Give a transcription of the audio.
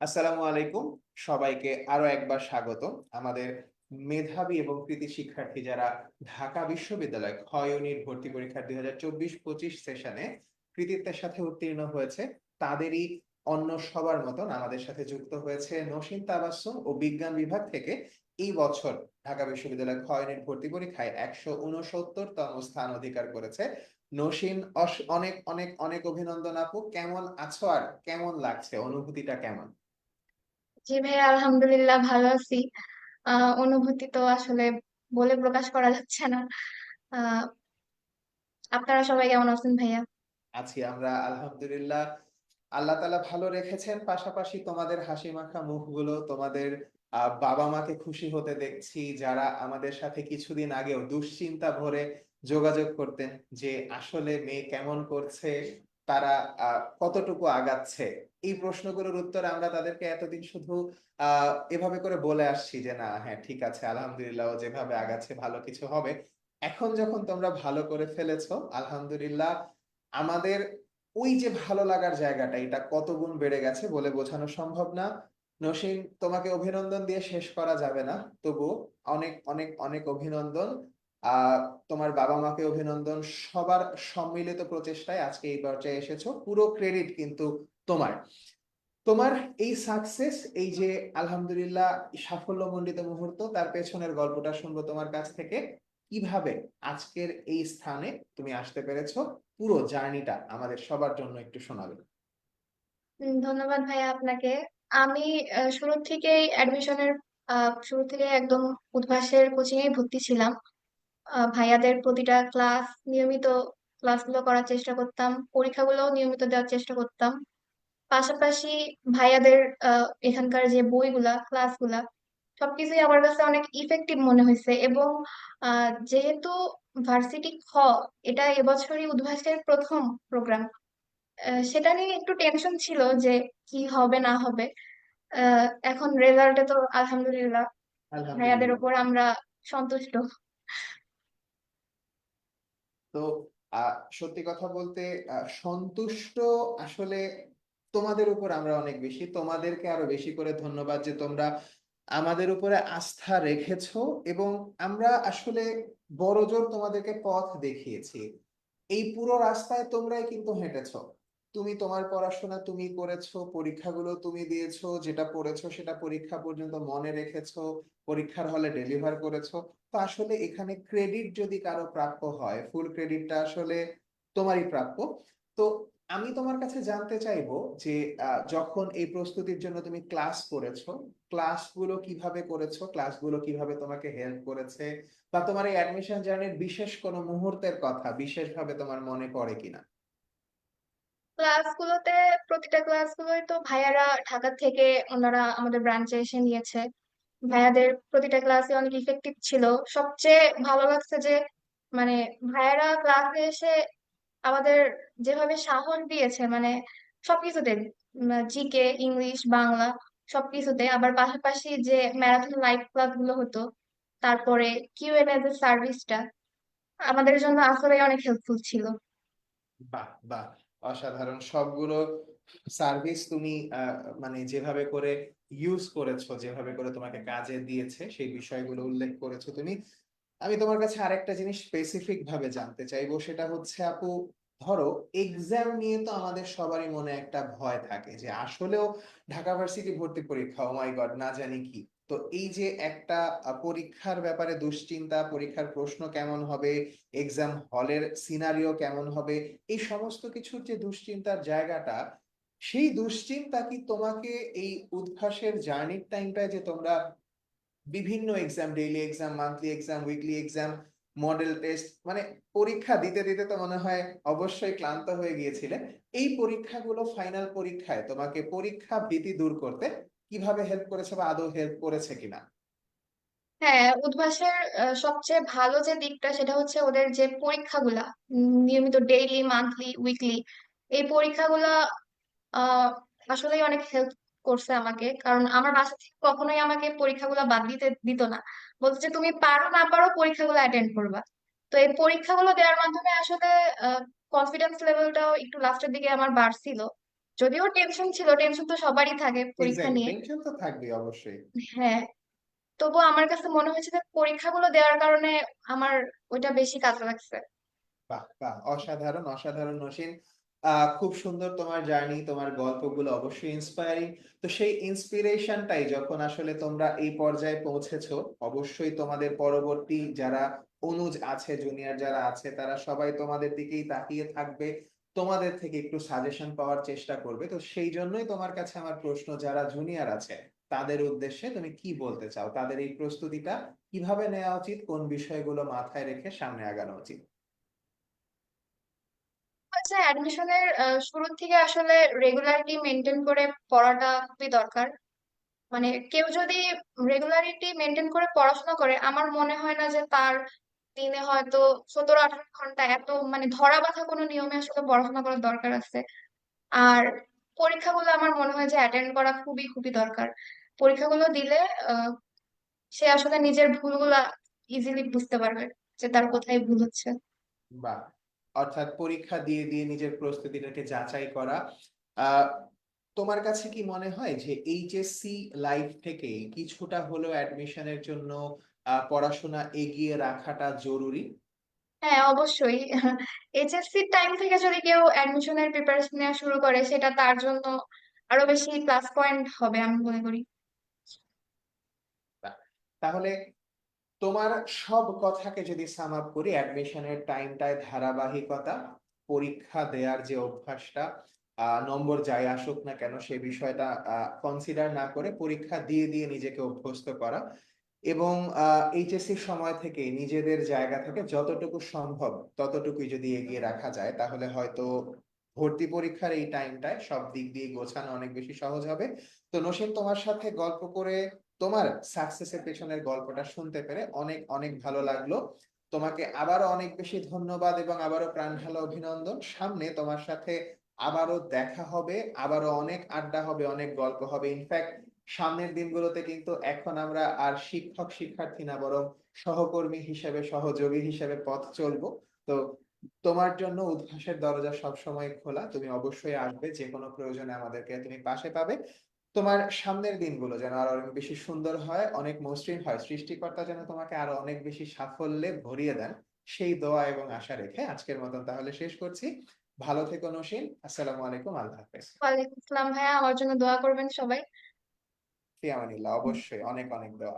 আসসালামু আলাইকুম। সবাইকে আরও একবার স্বাগত আমাদের মেধাবী এবং কৃতি শিক্ষার্থী যারা ঢাকা বিশ্ববিদ্যালয় ইউনিট ভর্তি পরীক্ষার দুই হাজার চব্বিশ পঁচিশ সেশনে কৃতিত্বের সাথে উত্তীর্ণ হয়েছে, তাদেরই অন্য সবার মতন আমাদের সাথে যুক্ত হয়েছে নসীন তাবাসসুম ও বিজ্ঞান বিভাগ থেকে এই বছর ঢাকা বিশ্ববিদ্যালয় ইউনিট ভর্তি পরীক্ষায় একশো উনসত্তরতম স্থান অধিকার করেছে। নসীন অনেক অনেক অনেক অভিনন্দন আপু। কেমন আছো আর কেমন লাগছে? অনুভূতিটা কেমন? জি ভাইয়া, আলহামদুলিল্লাহ ভালো আছি। অনুভূতি তো আসলে বলে প্রকাশ করা যাচ্ছে না। আপনারা সবাই কেমন আছেন ভাইয়া? আছি আমরা, আলহামদুলিল্লাহ। আল্লাহ তালা ভালো রেখেছেন, পাশাপাশি তোমাদের হাসি মাখা মুখগুলো তোমাদের বাবা মাকে খুশি হতে দেখছি, যারা আমাদের সাথে কিছুদিন আগেও দুশ্চিন্তা ভরে যোগাযোগ করতেন যে আসলে মেয়ে কেমন করছে। তারা কতটুকু আগাচ্ছে? এই প্রশ্নগুলোর উত্তর আমরা তাদেরকে এতদিন শুধু এভাবে করে বলে আসছি যে, না হ্যাঁ ঠিক আছে, আলহামদুলিল্লাহ যেভাবে আগাচ্ছে, ভালো কিছু হবে। এখন যখন তোমরা ভালো করে ফেলেছো, আলহামদুলিল্লাহ, আমাদের ওই যে ভালো লাগার জায়গাটা, এটা কত গুণ বেড়ে গেছে বলে বোঝানো সম্ভব না। নসীন তোমাকে অভিনন্দন দিয়ে শেষ করা যাবে না। তবু অনেক অনেক অনেক অভিনন্দন। তোমার বাবা মাকে অভিনন্দন। সবার সম্মিলিত প্রচেষ্টায় আজকে এই পর্যায়ে এসেছ। পুরো ক্রেডিট কিন্তু তোমার। তোমার এই সাকসেস এই যে আলহামদুলিল্লাহ সাফল্যমণ্ডিত মুহূর্ত, তার পেছনের গল্পটা শুনব তোমার কাছ থেকে। কীভাবে আজকের এই স্থানে তুমি আসতে পেরেছ? পুরো জার্নিটা আমাদের সবার জন্য একটু শোনাবে। ধন্যবাদ ভাইয়া আপনাকে। আমি শুরু থেকেই অ্যাডমিশনের শুরু থেকে একদম উদ্ভাসের কোচিং এ ভর্তি ছিলাম। ভাইয়াদের প্রতিটা ক্লাস নিয়মিত ক্লাসগুলো করার চেষ্টা করতাম পরীক্ষাগুলো নিয়মিত দেওয়ার চেষ্টা করতাম। পাশাপাশি ভাইয়াদের আহ, এখানকার যে বইগুলা ক্লাসগুলা সবকিছুই আমার কাছে অনেক ইফেক্টিভ মনে হয়েছে এবং যেহেতু ভার্সিটি খ এটা এবছরই উদ্ভাসের প্রথম প্রোগ্রাম সেটা নিয়ে একটু টেনশন ছিল যে কি হবে না হবে। আহ, এখন রেজাল্টে তো আলহামদুলিল্লাহ ভাইয়াদের উপর আমরা সন্তুষ্ট। তো সত্যি কথা বলতে সন্তুষ্ট আসলে তোমাদের উপর আমরা অনেক বেশি। তোমাদেরকে আরও বেশি করে ধন্যবাদ যে তোমরা আমাদের উপরে আস্থা রেখেছ এবং আমরা আসলে বড়জোর তোমাদেরকে পথ দেখিয়েছি। এই পুরো রাস্তায় তোমরাই কিন্তু হেঁটেছো। তুমি তোমার পড়াশোনা তুমি করেছ, পরীক্ষাগুলো তুমি দিয়েছ, যেটা পড়েছো সেটা পরীক্ষা পর্যন্ত মনে রেখেছো, পরীক্ষার হলে ডেলিভার করেছ। তো আসলে এখানে ক্রেডিট যদি কারও প্রাপ্য হয় ফুল ক্রেডিটটা আসলে তোমারই প্রাপ্য। তো আমি তোমার কাছে জানতে চাইব যে যখন এই প্রস্তুতির জন্য তুমি ক্লাস করেছ ক্লাসগুলো কীভাবে করেছ ক্লাসগুলো কীভাবে তোমাকে হেল্প করেছে, বা তোমার এই অ্যাডমিশন জার্নির বিশেষ কোনো মুহূর্তের কথা বিশেষভাবে তোমার মনে পড়ে কিনা? ক্লাসগুলোতে প্রতিটা ক্লাসগুলোই তো ভাইয়ারা ঢাকা থেকে ওনারা আমাদের ব্রাঞ্চে এসে নিয়েছে। ভাইয়াদের প্রতিটা ক্লাসে অনেক ইফেক্টিভ ছিল। সবচেয়ে ভালো লাগছে যে মানে ভাইয়ারা ক্লাসে এসে আমাদের যেভাবে সাহস দিয়েছে মানে সবকিছুতে জিকে ইংলিশ বাংলা, সবকিছুতে। আবার পাশাপাশি যে ম্যারাথন লাইভ ক্লাসগুলো হতো, তারপরে কিউ এন এর সার্ভিসটা আমাদের জন্য আসলে অনেক হেল্পফুল ছিল। বাহ বাহ। অসাধারণ। সবগুলো সার্ভিস তুমি মানে যেভাবে করে ইউজ করেছ, যেভাবে করে তোমাকে কাজে দিয়েছে, সেই বিষয়গুলো উল্লেখ করেছ তুমি। আমি তোমার কাছে আরেকটা জিনিস স্পেসিফিক ভাবে জানতে চাইব, সেটা হচ্ছে আপু, ধরো এক্সাম নিয়ে তো আমাদের সবারই মনে একটা ভয় থাকে যে আসলেও ঢাকা ভার্সিটি ভর্তি পরীক্ষা ও মাই গড না জানি কি। তো এই যে একটা পরীক্ষার ব্যাপারে দুশ্চিন্তা, পরীক্ষার প্রশ্ন কেমন হবে এক্সাম হলের সিনারিও কেমন হবে, এই সমস্ত কিছুর যে দুশ্চিন্তার জায়গাটা, সেই দুশ্চিন্তা কি তোমাকে এই উদ্ভাসের জার্নির টাইমটায় যে তোমরা বিভিন্ন exam daily exam monthly exam weekly exam model test মানে পরীক্ষা দিতে দিতে তো মনে হয় অবশ্যই ক্লান্ত হয়ে গিয়েছিলে, এই পরীক্ষাগুলো ফাইনাল পরীক্ষায় তোমাকে পরীক্ষা ভীতি দূর করতে কীভাবে হেল্প করেছে বা আদৌ হেল্প করেছে কিনা? হ্যাঁ উদ্ভাসের সবচেয়ে ভালো যে দিকটা সেটা হচ্ছে ওদের যে পরীক্ষাগুলা নিয়মিত ডেইলি মান্থলি উইকলি এই পরীক্ষাগুলা, আহ, আসলেই অনেক হেল্প করছে আমাকে। কারণ আমার বাসা থেকে কখনোই আমাকে পরীক্ষাগুলো বাদ দিতে, দিত না। বলতো যে, তুমি পারো, না পারো পরীক্ষাগুলো অ্যাটেন্ড করবা। তো এই পরীক্ষাগুলো দেওয়ার মাধ্যমে আসলে কনফিডেন্স লেভেলটাও একটু লাস্টের দিকে আমার বাড়ছিল। যদিও টেনশন ছিল টেনশন তো সবারই থাকে পরীক্ষা নিয়ে। টেনশন তো থাকবেই অবশ্যই। হ্যাঁ তবুও আমার কাছে মনে হয়েছে যে পরীক্ষাগুলো দেওয়ার কারণে আমার ওইটা বেশি কাজে লাগছে। বাহ বাহ অসাধারণ অসাধারণ নসীন। খুব সুন্দর তোমার জার্নি তোমার গল্পগুলো অবশ্যই ইন্সপায়ারিং তো সেই ইন্সপিরেশনটাই যখন আসলে তোমরা এই পর্যায়ে পৌঁছেছো অবশ্যই তোমাদের পরবর্তী যারা অনুজ আছে জুনিয়র যারা আছে তারা সবাই তোমাদের দিকেই তাকিয়ে থাকবে। তোমাদের থেকে একটু সাজেশন পাওয়ার চেষ্টা করবে। তো সেই জন্যই তোমার কাছে আমার প্রশ্ন, যারা জুনিয়র আছে, তাদের উদ্দেশ্যে তুমি কি বলতে চাও? তাদের এই প্রস্তুতিটা কীভাবে নেওয়া উচিত? কোন বিষয়গুলো মাথায় রেখে সামনে আগানো উচিত? হচ্ছে অ্যাডমিশনের শুরুর থেকে আসলে রেগুলারিটি মেনটেন করে পড়াটা খুবই দরকার। মানে কেউ যদি রেগুলারিটি মেনটেন করে পড়াশোনা করে, আমার মনে হয় না যে তার দিনে হয়তো সতেরো আঠারো ঘণ্টা এত মানে ধরা বাঁধা কোনো নিয়মে আসলে পড়াশোনা করার দরকার আছে। আর পরীক্ষাগুলো আমার মনে হয় যে অ্যাটেন্ড করা খুবই খুবই দরকার। পরীক্ষাগুলো দিলে সে আসলে নিজের ভুলগুলা ইজিলি বুঝতে পারবে যে তার কোথায় ভুল হচ্ছে। বাহ! অর্থাৎ পরীক্ষা দিয়ে দিয়ে নিজের প্রস্তুতিটাকে যাচাই করা। তোমার কাছে কি মনে হয় যে এইচএসসি লাইফ থেকে কিছুটা হলেও অ্যাডমিশনের জন্য পড়াশোনা এগিয়ে রাখাটা জরুরি? হ্যাঁ অবশ্যই। এইচএসসি টাইম থেকে যদি কেউ অ্যাডমিশনের প্রিপারেশন নেওয়া শুরু করে সেটা তার জন্য আরও বেশি প্লাস পয়েন্ট হবে আমি মনে করি। তাহলে তোমার সব কথাকে যদি সাম আপ করি অ্যাডমিশনের টাইমটায় ধারাবাহিকতা পরীক্ষা দেওয়ার যে অভ্যাসটা নম্বর যাই আসুক না কেন সে বিষয়টা কনসিডার না করে পরীক্ষা দিয়ে দিয়ে নিজেকে অভ্যস্ত করা এবং এইচএসসি সময় থেকে নিজেদের জায়গা থেকে যতটুকু সম্ভব ততটুকুই যদি এগিয়ে রাখা যায়, তাহলে হয়তো ভর্তি পরীক্ষার এই টাইমটায় সব দিক দিয়ে গোছানো অনেক বেশি সহজ হবে। তো নসীন তোমার সাথে গল্প করে তোমার সাকসেসের পেছনের গল্পটা শুনতে পেরে অনেক অনেক ভালো লাগল। তোমাকে আবারও অনেক বেশি ধন্যবাদ এবং আবারও প্রাণ ঢালা অভিনন্দন। সামনে তোমার সাথে আবারও দেখা হবে, আবারও অনেক আড্ডা হবে, অনেক গল্প হবে। ইনফ্যাক্ট সামনের দিনগুলোতে কিন্তু এখন আমরা আর শিক্ষক শিক্ষার্থী না, বরং সহকর্মী হিসেবে, সহযোগী হিসেবে পথ চলবো। তো তোমার জন্য উদ্ভাসের দরজা সবসময় খোলা। তুমি অবশ্যই আসবে যে কোনো প্রয়োজনে আমাদেরকে তুমি পাশে পাবে। তোমার সামনের দিনগুলো যেন আরও অনেক বেশি সুন্দর হয়, অনেক মসৃণ হয়। সৃষ্টিকর্তা যেন তোমাকে আরও অনেক বেশি সাফল্যে ভরিয়ে দেন। সেই দোয়া এবং আশা রেখে আজকের মতন তাহলে শেষ করছি। ভালো থেকো নসীন। আসসালামু আলাইকুম। আল্লাহ হাফেজ। ওয়ালাইকুম আসসালাম ভাইয়া। আমার জন্য দোয়া করবেন সবাই। ফিয়ামানিল্লাহ অবশ্যই অনেক অনেক দোয়া